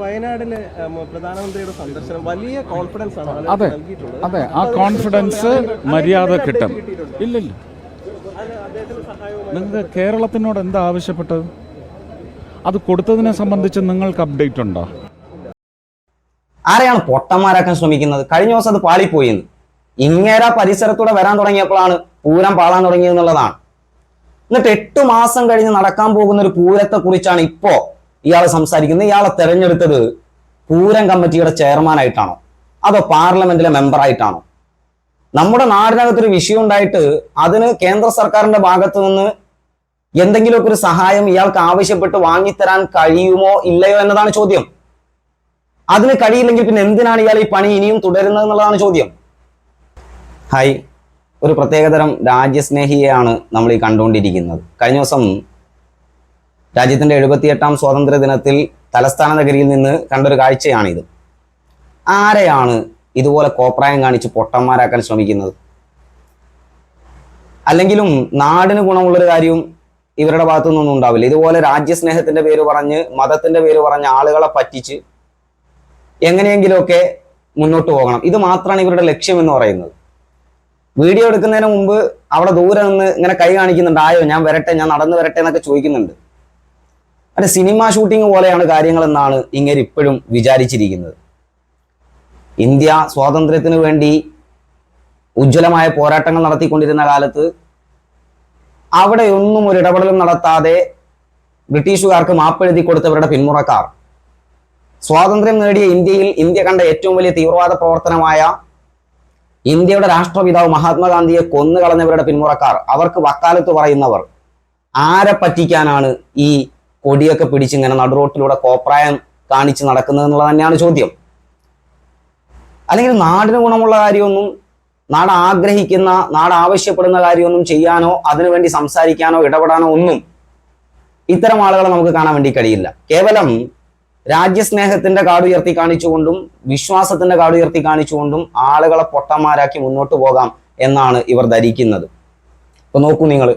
വയനാടിൽ പ്രധാനമന്ത്രിയുടെ സന്ദർശനം വലിയ കോൺഫിഡൻസ് ആണ് അതെ അതെ ആ കോൺഫിഡൻസ് മര്യാദ കിട്ടും. ഇല്ലില്ല. നിങ്ങൾക്ക് കേരളത്തിനോട് എന്താ ആവശ്യപ്പെട്ടത്? അത് കൊടുത്തതിനെ സംബന്ധിച്ച് നിങ്ങൾക്ക് അപ്ഡേറ്റ് ഉണ്ടോ? ആരെയാണ് പൊട്ടന്മാരാക്കാൻ ശ്രമിക്കുന്നത്? കഴിഞ്ഞ ദിവസം അത് പാളിപ്പോയിന്ന് ഇങ്ങേര പരിസരത്തൂടെ വരാൻ തുടങ്ങിയപ്പോഴാണ് പൂരം പാളാൻ തുടങ്ങിയെന്നുള്ളതാണ് എന്നിട്ട് എട്ട് മാസം കഴിഞ്ഞ് നടക്കാൻ പോകുന്ന ഒരു പൂരത്തെ കുറിച്ചാണ് ഇപ്പോ ഇയാൾ സംസാരിക്കുന്നത് ഇയാളെ തെരഞ്ഞെടുത്തത് പൂരം കമ്മിറ്റിയുടെ ചെയർമാനായിട്ടാണോ അതോ പാർലമെന്റിലെ മെമ്പറായിട്ടാണോ നമ്മുടെ നാടിനകത്തൊരു വിഷയം ഉണ്ടായിട്ട് അതിന് കേന്ദ്ര സർക്കാരിന്റെ ഭാഗത്ത് നിന്ന് എന്തെങ്കിലുമൊക്കെ ഒരു സഹായം ഇയാൾക്ക് ആവശ്യപ്പെട്ട് വാങ്ങിത്തരാൻ കഴിയുമോ ഇല്ലയോ എന്നതാണ് ചോദ്യം. അതിന് കഴിയില്ലെങ്കിൽ പിന്നെ എന്തിനാണ് ഇയാൾ ഈ പണി ഇനിയും തുടരുന്നത് എന്നുള്ളതാണ് ചോദ്യം. ഹായ്. ഒരു പ്രത്യേകതരം രാജ്യസ്നേഹിയെയാണ് നമ്മൾ ഈ കണ്ടുകൊണ്ടിരിക്കുന്നത്. കഴിഞ്ഞ ദിവസം രാജ്യത്തിന്റെ എഴുപത്തിയെട്ടാം സ്വാതന്ത്ര്യ ദിനത്തിൽ തലസ്ഥാന നഗരിയിൽ നിന്ന് കണ്ടൊരു കാഴ്ചയാണിത്. ആരെയാണ് ഇതുപോലെ കോപ്രായം കാണിച്ച് പൊട്ടന്മാരാക്കാൻ ശ്രമിക്കുന്നത്? അല്ലെങ്കിലും നാടിന് ഗുണമുള്ളൊരു കാര്യവും ഇവരുടെ ഭാഗത്തുനിന്നൊന്നും ഉണ്ടാവില്ല. ഇതുപോലെ രാജ്യസ്നേഹത്തിന്റെ പേര് പറഞ്ഞ് മതത്തിന്റെ പേര് പറഞ്ഞ് ആളുകളെ പറ്റിച്ച് എങ്ങനെയെങ്കിലുമൊക്കെ മുന്നോട്ട് പോകണം. ഇത് മാത്രമാണ് ഇവരുടെ ലക്ഷ്യം എന്ന് പറയുന്നത്. വീഡിയോ എടുക്കുന്നതിന് മുമ്പ് അവിടെ ദൂരെ നിന്ന് ഇങ്ങനെ കൈ കാണിക്കുന്നുണ്ട്. ആയോ ഞാൻ വരട്ടെ ഞാൻ നടന്നു വരട്ടെ എന്നൊക്കെ ചോദിക്കുന്നുണ്ട്. അതെ സിനിമ ഷൂട്ടിംഗ് പോലെയാണ് കാര്യങ്ങൾ എന്നാണ് ഇങ്ങനെ ഇപ്പോഴും വിചാരിച്ചിരിക്കുന്നത്. ഇന്ത്യ സ്വാതന്ത്ര്യത്തിന് വേണ്ടി ഉജ്ജ്വലമായ പോരാട്ടങ്ങൾ നടത്തിക്കൊണ്ടിരുന്ന കാലത്ത് അവിടെയൊന്നും ഒരു ഇടപെടലും നടത്താതെ ബ്രിട്ടീഷുകാർക്ക് മാപ്പെഴുതി കൊടുത്തവരുടെ പിന്മുറക്കാർ. സ്വാതന്ത്ര്യം നേടിയ ഇന്ത്യയിൽ ഇന്ത്യ കണ്ട ഏറ്റവും വലിയ തീവ്രവാദ പ്രവർത്തനമായ ഇന്ത്യയുടെ രാഷ്ട്രപിതാവ് മഹാത്മാഗാന്ധിയെ കൊന്നുകളഞ്ഞവരുടെ പിന്മുറക്കാർ. അവർക്ക് വക്കാലത്ത് പറയുന്നവർ ആരെ പറ്റിക്കാനാണ് ഈ കൊടിയൊക്കെ പിടിച്ച് ഇങ്ങനെ നടുറോട്ടിലൂടെ കോപ്രായം കാണിച്ച് നടക്കുന്നത് എന്നുള്ളത് തന്നെയാണ് ചോദ്യം. അല്ലെങ്കിൽ നാടിന് ഗുണമുള്ള കാര്യമൊന്നും നാട് ആഗ്രഹിക്കുന്ന നാട് ആവശ്യപ്പെടുന്ന കാര്യമൊന്നും ചെയ്യാനോ അതിനുവേണ്ടി സംസാരിക്കാനോ ഇടപെടാനോ ഒന്നും ഇത്തരം ആളുകളെ നമുക്ക് കാണാൻ വേണ്ടി കഴിയില്ല. കേവലം രാജ്യസ്നേഹത്തിന്റെ കാടുയർത്തി കാണിച്ചുകൊണ്ടും വിശ്വാസത്തിന്റെ കാടുയർത്തി കാണിച്ചുകൊണ്ടും ആളുകളെ പൊട്ടന്മാരാക്കി മുന്നോട്ട് പോകാം എന്നാണ് ഇവർ ധരിക്കുന്നത്. ഇപ്പൊ നോക്കൂ നിങ്ങൾ.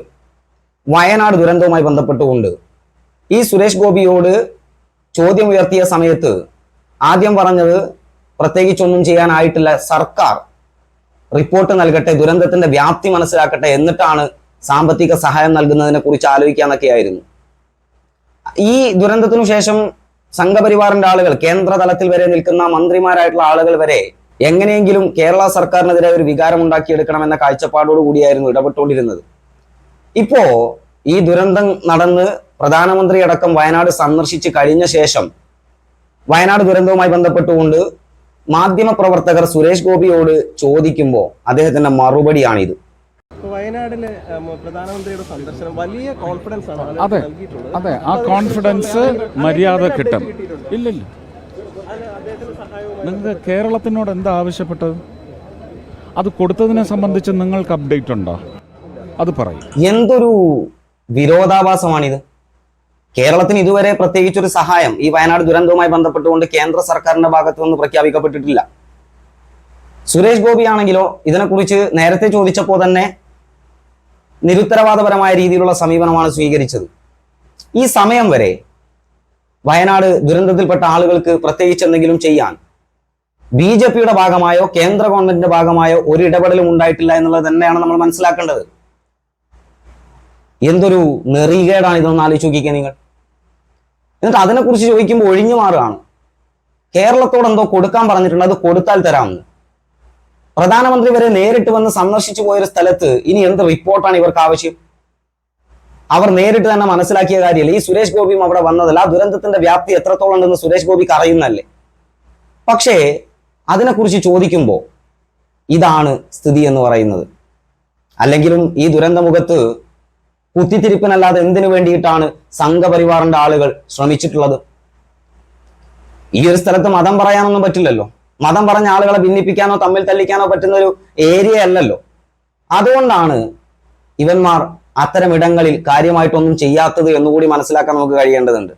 വയനാട് ദുരന്തവുമായി ബന്ധപ്പെട്ടുകൊണ്ട് ഈ സുരേഷ് ഗോപിയോട് ചോദ്യം ഉയർത്തിയ സമയത്ത് ആദ്യം പറഞ്ഞത് പ്രത്യേകിച്ചൊന്നും ചെയ്യാനായിട്ടില്ല സർക്കാർ റിപ്പോർട്ട് നൽകട്ടെ ദുരന്തത്തിന്റെ വ്യാപ്തി മനസ്സിലാക്കട്ടെ എന്നിട്ടാണ് സാമ്പത്തിക സഹായം നൽകുന്നതിനെ കുറിച്ച് ആലോചിക്കാന്നൊക്കെയായിരുന്നു ഈ ദുരന്തത്തിനു ശേഷം സംഘപരിവാറിന്റെ ആളുകൾ കേന്ദ്ര തലത്തിൽ വരെ നിൽക്കുന്ന മന്ത്രിമാരായിട്ടുള്ള ആളുകൾ വരെ എങ്ങനെയെങ്കിലും കേരള സർക്കാരിനെതിരെ ഒരു വികാരം ഉണ്ടാക്കിയെടുക്കണമെന്ന കാഴ്ചപ്പാടോട് കൂടിയായിരുന്നു ഇടപെട്ടുകൊണ്ടിരുന്നത്. ഇപ്പോ ഈ ദുരന്തം നടന്ന് പ്രധാനമന്ത്രി അടക്കം വയനാട് സന്ദർശിച്ച് കഴിഞ്ഞ ശേഷം വയനാട് ദുരന്തവുമായി ബന്ധപ്പെട്ടുകൊണ്ട് മാധ്യമ പ്രവർത്തകർ സുരേഷ് ഗോപിയോട് ചോദിക്കുമ്പോൾ അദ്ദേഹത്തിന്റെ മറുപടിയാണിത്. വയനാടിലെ പ്രധാനമന്ത്രിയുടെ സന്ദർശനം വലിയ കോൺഫിഡൻസ് ആണ് അതെ അതെ ആ കോൺഫിഡൻസ് മര്യാദ കിട്ടും. ഇല്ലില്ല. നിങ്ങൾക്ക് കേരളത്തിനോട് എന്താ ആവശ്യപ്പെട്ടത്? അത് കൊടുത്തതിനെ സംബന്ധിച്ച് നിങ്ങൾക്ക് അപ്ഡേറ്റ് ഉണ്ടോ? അത് പറയും. എന്തൊരു വിരോധാഭാസമാണിത്? കേരളത്തിന് ഇതുവരെ പ്രത്യേകിച്ച് ഒരു സഹായം ഈ വയനാട് ദുരന്തവുമായി ബന്ധപ്പെട്ടുകൊണ്ട് കേന്ദ്ര സർക്കാരിന്റെ ഭാഗത്തു നിന്ന് പ്രഖ്യാപിക്കപ്പെട്ടിട്ടില്ല. സുരേഷ് ഗോപി ആണെങ്കിലോ ഇതിനെക്കുറിച്ച് നേരത്തെ ചോദിച്ചപ്പോൾ തന്നെ നിരുത്തരവാദപരമായ രീതിയിലുള്ള സമീപനമാണ് സ്വീകരിച്ചത്. ഈ സമയം വരെ വയനാട് ദുരന്തത്തിൽപ്പെട്ട ആളുകൾക്ക് പ്രത്യേകിച്ച് എന്തെങ്കിലും ചെയ്യാൻ ബി ജെ പിയുടെ ഭാഗമായോ കേന്ദ്ര ഗവൺമെന്റിന്റെ ഭാഗമായോ ഒരു ഇടപെടലും ഉണ്ടായിട്ടില്ല എന്നുള്ളത് തന്നെയാണ് നമ്മൾ മനസ്സിലാക്കേണ്ടത്. എന്തൊരു നെറികേടാണ് ഇതൊന്ന് ആലോചിച്ച് നോക്കിക്കുക നിങ്ങൾ. എന്നിട്ട് അതിനെക്കുറിച്ച് ചോദിക്കുമ്പോൾ ഒഴിഞ്ഞു മാറുകയാണ്. കേരളത്തോട് എന്തോ കൊടുക്കാൻ പറഞ്ഞിട്ടുണ്ട് അത് കൊടുത്താൽ തരാമെന്ന്. പ്രധാനമന്ത്രി വരെ നേരിട്ട് വന്ന് സന്ദർശിച്ചു പോയൊരു സ്ഥലത്ത് ഇനി എന്ത് റിപ്പോർട്ടാണ് ഇവർക്ക് ആവശ്യം? അവർ നേരിട്ട് തന്നെ മനസ്സിലാക്കിയ കാര്യമില്ല. ഈ സുരേഷ് ഗോപിയും അവിടെ വന്നതല്ല. ആ ദുരന്തത്തിന്റെ വ്യാപ്തി എത്രത്തോളം ഉണ്ടെന്ന് സുരേഷ് ഗോപിക്ക് അറിയുന്നല്ലേ പക്ഷേ അതിനെക്കുറിച്ച് ചോദിക്കുമ്പോൾ ഇതാണ് സ്ഥിതി എന്ന് പറയുന്നത്. അല്ലെങ്കിലും ഈ ദുരന്തമുഖത്ത് കുത്തിത്തിരിപ്പിനല്ലാതെ എന്തിനു വേണ്ടിയിട്ടാണ് സംഘപരിവാറിന്റെ ആളുകൾ ശ്രമിച്ചിട്ടുള്ളത്? ഈ ഒരു സ്ഥലത്ത് മതം പറയാനൊന്നും പറ്റില്ലല്ലോ. മതം പറഞ്ഞ ആളുകളെ ഭിന്നിപ്പിക്കാനോ തമ്മിൽ തല്ലിക്കാനോ പറ്റുന്ന ഒരു ഏരിയ അല്ലല്ലോ. അതുകൊണ്ടാണ് ഇവന്മാർ അത്തരം ഇടങ്ങളിൽ കാര്യമായിട്ടൊന്നും ചെയ്യാത്തത് എന്നുകൂടി മനസ്സിലാക്കാൻ നമുക്ക് കഴിയേണ്ടതുണ്ട്.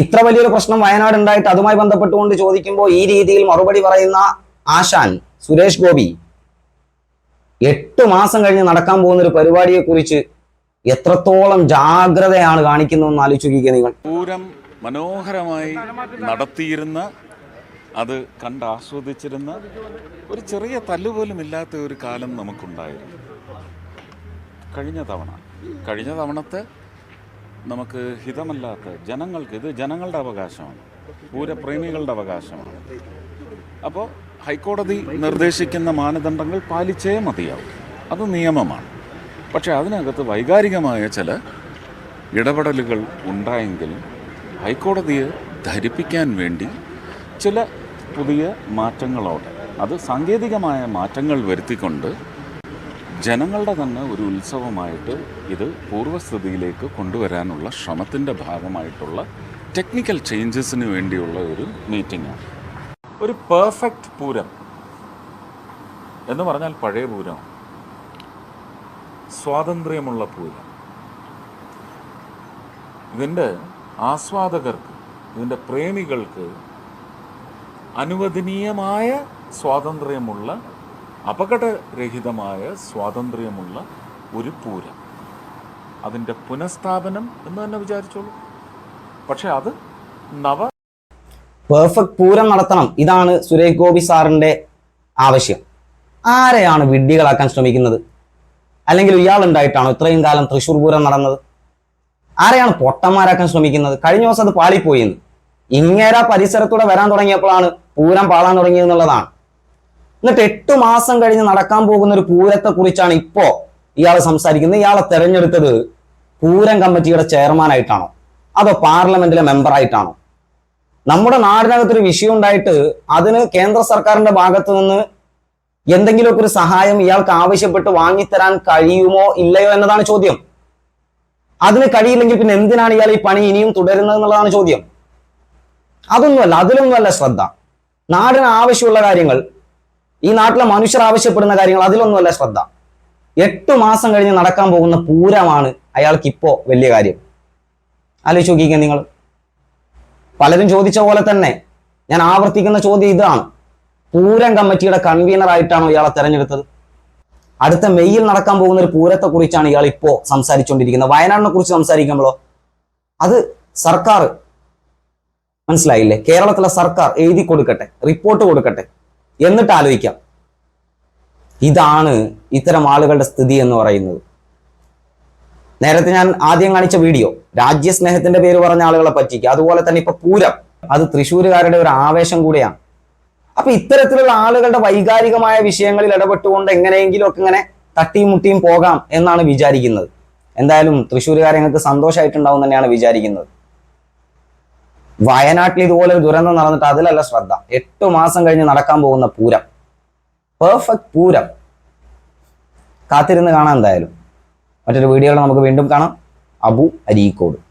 ഇത്ര വലിയൊരു പ്രശ്നം വയനാട് ഉണ്ടായിട്ട് അതുമായി ബന്ധപ്പെട്ടുകൊണ്ട് ചോദിക്കുമ്പോൾ ഈ രീതിയിൽ മറുപടി പറയുന്ന ആശാൻ സുരേഷ് ഗോപി എട്ട് മാസം കഴിഞ്ഞ് നടക്കാൻ പോകുന്ന ഒരു പരിപാടിയെ കുറിച്ച് എത്രത്തോളം ജാഗ്രതയാണ് കാണിക്കുന്നതെന്ന് ആലോചിക്കുക നിങ്ങൾ. പൂരം മനോഹരമായി നടത്തിയിരുന്ന അത് കണ്ട് ആസ്വദിച്ചിരുന്ന ഒരു ചെറിയ തല്ലുപോലും ഇല്ലാത്ത ഒരു കാലം നമുക്കുണ്ടായിരുന്നു. കഴിഞ്ഞ തവണ. കഴിഞ്ഞ തവണത്തെ നമുക്ക് ഹിതമല്ലാത്ത ജനങ്ങൾക്ക് ഇത് ജനങ്ങളുടെ അവകാശമാണ്. പൂരപ്രേമികളുടെ അവകാശമാണ്. അപ്പോൾ ഹൈക്കോടതി നിർദ്ദേശിക്കുന്ന മാനദണ്ഡങ്ങൾ പാലിച്ചേ മതിയാവും. അത് നിയമമാണ്. പക്ഷേ അതിനകത്ത് വൈകാരികമായ ചില ഇടപെടലുകൾ ഉണ്ടായെങ്കിലും ഹൈക്കോടതിയെ ധരിപ്പിക്കാൻ വേണ്ടി ചില പുതിയ മാറ്റങ്ങളോടെ അത് സാങ്കേതികമായ മാറ്റങ്ങൾ വരുത്തിക്കൊണ്ട് ജനങ്ങളുടെ തന്നെ ഒരു ഉത്സവമായിട്ട് ഇത് പൂർവസ്ഥിതിയിലേക്ക് കൊണ്ടുവരാനുള്ള ശ്രമത്തിന്റെ ഭാഗമായിട്ടുള്ള ടെക്നിക്കൽ ചേഞ്ചസിന് വേണ്ടിയുള്ള ഒരു മീറ്റിംഗാണ് ഒരു പെർഫെക്റ്റ് പൂരം. എന്ന് പറഞ്ഞാൽ പഴയ പൂരം. സ്വാതന്ത്ര്യമുള്ള പൂരം. ഇതിന്റെ ആസ്വാദകർക്ക് ഇതിന്റെ പ്രേമികൾക്ക് അനുവദനീയമായ സ്വാതന്ത്ര്യമുള്ള അപകടരഹിതമായ സ്വാതന്ത്ര്യമുള്ള ഒരു പൂരം. അതിന്റെ പുനഃസ്ഥാപനം എന്ന് തന്നെ വിചാരിച്ചോളൂ. പക്ഷെ അത് നവ പെർഫെക്റ്റ് പൂരം നടത്തണം. ഇതാണ് സുരേഷ് ഗോപി സാറിന്റെ ആവശ്യം. ആരെയാണ് വിഡ്ഢികളാക്കാൻ ശ്രമിക്കുന്നത്? അല്ലെങ്കിൽ ഇയാൾ ഉണ്ടായിട്ടാണോ ഇത്രയും കാലം തൃശ്ശൂർ പൂരം നടന്നത്? ആരെയാണ് പൊട്ടന്മാരാക്കാൻ ശ്രമിക്കുന്നത്? കഴിഞ്ഞ ദിവസം അത് പാളിപ്പോയി എന്ന്. ഇങ്ങേര പരിസരത്തൂടെ വരാൻ തുടങ്ങിയപ്പോഴാണ് പൂരം പാളാൻ തുടങ്ങിയത് എന്നുള്ളതാണ്. എന്നിട്ട് എട്ടു മാസം കഴിഞ്ഞ് നടക്കാൻ പോകുന്ന ഒരു പൂരത്തെ കുറിച്ചാണ് ഇപ്പോ ഇയാൾ സംസാരിക്കുന്നത്. ഇയാളെ തെരഞ്ഞെടുത്തത് പൂരം കമ്മിറ്റിയുടെ ചെയർമാൻ ആയിട്ടാണോ അതോ പാർലമെന്റിലെ മെമ്പർ ആയിട്ടാണോ? നമ്മുടെ നാടിനകത്തൊരു വിഷയം ഉണ്ടായിട്ട് അതിന് കേന്ദ്ര സർക്കാരിന്റെ ഭാഗത്ത് നിന്ന് എന്തെങ്കിലുമൊക്കെ ഒരു സഹായം ഇയാൾക്ക് ആവശ്യപ്പെട്ട് വാങ്ങിത്തരാൻ കഴിയുമോ ഇല്ലയോ എന്നതാണ് ചോദ്യം. അതിന് കഴിയില്ലെങ്കിൽ പിന്നെ എന്തിനാണ് ഇയാൾ ഈ പണി ഇനിയും തുടരുന്നത് എന്നുള്ളതാണ് ചോദ്യം. അതൊന്നുമല്ല അതിലൊന്നുമല്ല ശ്രദ്ധ. നാടിന് ആവശ്യമുള്ള കാര്യങ്ങൾ ഈ നാട്ടിലെ മനുഷ്യർ ആവശ്യപ്പെടുന്ന കാര്യങ്ങൾ അതിലൊന്നുമല്ല ശ്രദ്ധ. എട്ടു മാസം കഴിഞ്ഞ് നടക്കാൻ പോകുന്ന പൂരമാണ് അയാൾക്ക് ഇപ്പോ വലിയ കാര്യം. ആലോചിച്ച് നിങ്ങൾ. പലരും ചോദിച്ച പോലെ തന്നെ ഞാൻ ആവർത്തിക്കുന്ന ചോദ്യം ഇതാണ്. പൂരം കമ്മിറ്റിയുടെ കൺവീനർ ആയിട്ടാണോ ഇയാളെ തെരഞ്ഞെടുത്തത്? അടുത്ത മെയ്യിൽ നടക്കാൻ പോകുന്ന ഒരു പൂരത്തെ കുറിച്ചാണ് ഇയാൾ ഇപ്പോൾ സംസാരിച്ചുകൊണ്ടിരിക്കുന്നത്. വയനാടിനെ കുറിച്ച് സംസാരിക്കുമ്പോഴോ? അത് സർക്കാർ മനസ്സിലായില്ലേ? കേരളത്തിലെ സർക്കാർ എഴുതി കൊടുക്കട്ടെ റിപ്പോർട്ട് കൊടുക്കട്ടെ എന്നിട്ട് ആലോചിക്കാം. ഇതാണ് ഇത്തരം ആളുകളുടെ സ്ഥിതി എന്ന് പറയുന്നത്. നേരത്തെ ഞാൻ ആദ്യം കാണിച്ച വീഡിയോ രാജ്യസ്നേഹത്തിന്റെ പേര് പറഞ്ഞ ആളുകളെ പറ്റിക്കുക അതുപോലെ തന്നെ ഇപ്പൊ പൂരം അത് തൃശ്ശൂരുകാരുടെ ഒരു ആവേശം കൂടിയാണ്. അപ്പൊ ഇത്തരത്തിലുള്ള ആളുകളുടെ വൈകാരികമായ വിഷയങ്ങളിൽ ഇടപെട്ടുകൊണ്ട് എങ്ങനെയെങ്കിലും ഒക്കെ ഇങ്ങനെ തട്ടിയും മുട്ടിയും പോകാം എന്നാണ് വിചാരിക്കുന്നത്. എന്തായാലും തൃശ്ശൂരുകാരെ ഞങ്ങൾക്ക് സന്തോഷമായിട്ടുണ്ടാവും തന്നെയാണ് വിചാരിക്കുന്നത്. വയനാട്ടിൽ ഇതുപോലെ ഒരു ദുരന്തം നടന്നിട്ട് അതിലല്ല ശ്രദ്ധ. എട്ടു മാസം കഴിഞ്ഞ് നടക്കാൻ പോകുന്ന പൂരം. പെർഫെക്റ്റ് പൂരം. കാത്തിരുന്ന് കാണാം എന്തായാലും. മറ്റൊരു വീഡിയോയിൽ നമുക്ക് വീണ്ടും കാണാം. അബു അരീക്കോട്.